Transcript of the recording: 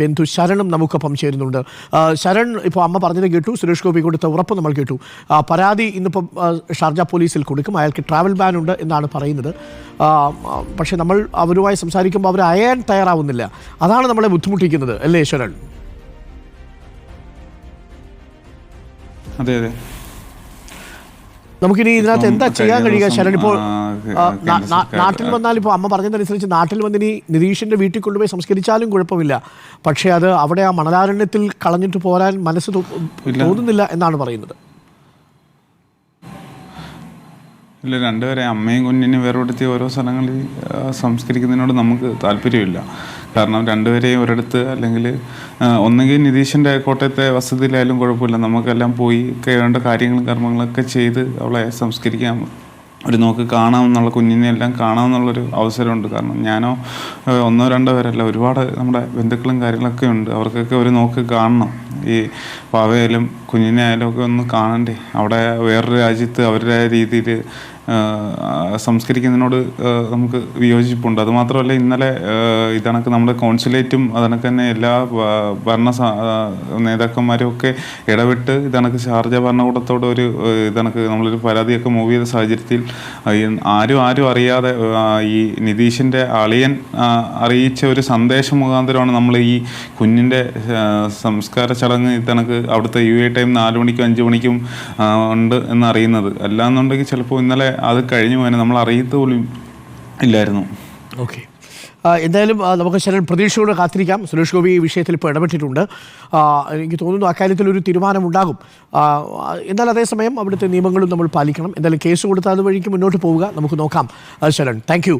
ബന്ധു ശരണും നമുക്കൊപ്പം ചേരുന്നുണ്ട്. ശരൺ ഇപ്പോൾ അമ്മ പറഞ്ഞത് കേട്ടു സുരേഷ് ഗോപി കൊടുത്ത ഉറപ്പ് നമ്മൾ കേട്ടു. പരാതി ഇന്നിപ്പം ഷാർജ പോലീസിൽ കൊടുക്കും. അയാൾക്ക് ട്രാവൽ ബാൻ ഉണ്ട് എന്നാണ് പറയുന്നത്. പക്ഷേ നമ്മൾ അവരുമായി സംസാരിക്കുമ്പോൾ അവർ അയയാൻ തയ്യാറാവുന്നില്ല. അതാണ് നമ്മളെ ബുദ്ധിമുട്ടിക്കുന്നത്. അല്ലേ ശരൺ? അതെ അതെ. നമുക്കിനി ഇതിനകത്ത് എന്താ ചെയ്യാൻ കഴിയുക? ശരൺ ഇപ്പോൾ നാട്ടിൽ വന്നാൽ ഇപ്പോൾ അമ്മ പറഞ്ഞതനുസരിച്ച് നാട്ടിൽ വന്നിനി നിതീഷിന്റെ വീട്ടിൽ കൊണ്ടുപോയി സംസ്കരിച്ചാലും കുഴപ്പമില്ല. പക്ഷേ അത് അവിടെ ആ മണലാരണ്യത്തിൽ കളഞ്ഞിട്ട് പോരാൻ മനസ്സ് തോന്നുന്നില്ല എന്നാണ് പറയുന്നത്. ഇല്ല രണ്ടുപേരെ അമ്മയും കുഞ്ഞിനെയും വേർപെടുത്തി ഓരോ സ്ഥലങ്ങളിൽ സംസ്കരിക്കുന്നതിനോട് നമുക്ക് താല്പര്യമില്ല. കാരണം രണ്ടുപേരെയും ഒരിടത്ത് അല്ലെങ്കിൽ ഒന്നുകിൽ നിതീഷിന്റെ കോട്ടയത്തെ വസതിയിലായാലും കുഴപ്പമില്ല. നമുക്കെല്ലാം പോയി കേണ്ട കാര്യങ്ങളും കർമ്മങ്ങളൊക്കെ ചെയ്ത് അവളെ സംസ്കരിക്കാം. ഒരു നോക്ക് കാണാമെന്നുള്ള കുഞ്ഞിനെ എല്ലാം കാണാമെന്നുള്ളൊരു അവസരമുണ്ട്. കാരണം ഞാനോ ഒന്നോ രണ്ടോ പേരല്ല ഒരുപാട് നമ്മുടെ ബന്ധുക്കളും കാര്യങ്ങളൊക്കെ ഉണ്ട്. അവർക്കൊക്കെ ഒരു നോക്ക് കാണണം. ഈ പാവയായാലും കുഞ്ഞിനെ ആയാലും ഒക്കെ ഒന്ന് കാണണ്ടേ? അവിടെ വേറൊരു രാജ്യത്ത് അവരുടെ രീതിയിൽ സംസ്കരിക്കുന്നതിനോട് നമുക്ക് വിയോജിപ്പുണ്ട്. അതുമാത്രമല്ല ഇന്നലെ ഇതണക്ക് നമ്മുടെ കോൺസുലേറ്റും അതണക്ക് തന്നെ എല്ലാ ഭരണ നേതാക്കന്മാരും ഒക്കെ ഇടപെട്ട് ഇതണക്ക് ഷാർജ ഭരണകൂടത്തോട് ഒരു ഇതണക്ക് നമ്മളൊരു പരാതിയൊക്കെ മൂവ് ചെയ്ത സാഹചര്യത്തിൽ ആരും ആരും അറിയാതെ ഈ നിതീഷിന്റെ അളിയൻ അറിയിച്ച ഒരു സന്ദേശം മുഖാന്തരമാണ് നമ്മൾ ഈ കുഞ്ഞിന്റെ സംസ്കാര ചടങ്ങ് ഇതണക്ക് അവിടുത്തെ യു എ ടൈം നാല് മണിക്കും അഞ്ച് മണിക്കും ഉണ്ട് എന്നറിയുന്നത്. അല്ലാന്നുണ്ടെങ്കിൽ ചിലപ്പോൾ ഇന്നലെ അത് കഴിഞ്ഞു പോയാൽ നമ്മൾ അറിയത്ത പോലും ഇല്ലായിരുന്നു. ഓക്കെ എന്തായാലും നമുക്ക് ശരൺ പ്രതീക്ഷയോടെ കാത്തിരിക്കാം. സുരേഷ് ഗോപി ഈ വിഷയത്തിൽ ഇപ്പോൾ ഇടപെട്ടിട്ടുണ്ട്. എനിക്ക് തോന്നുന്നു അക്കാര്യത്തിൽ ഒരു തീരുമാനമുണ്ടാകും എന്നാൽ അതേസമയം അവിടുത്തെ നിയമങ്ങളും നമ്മൾ പാലിക്കണം. എന്തായാലും കേസ് കൊടുത്താൽ അത് വഴിക്ക് മുന്നോട്ട് പോവുക. നമുക്ക് നോക്കാം. ശരൺ താങ്ക്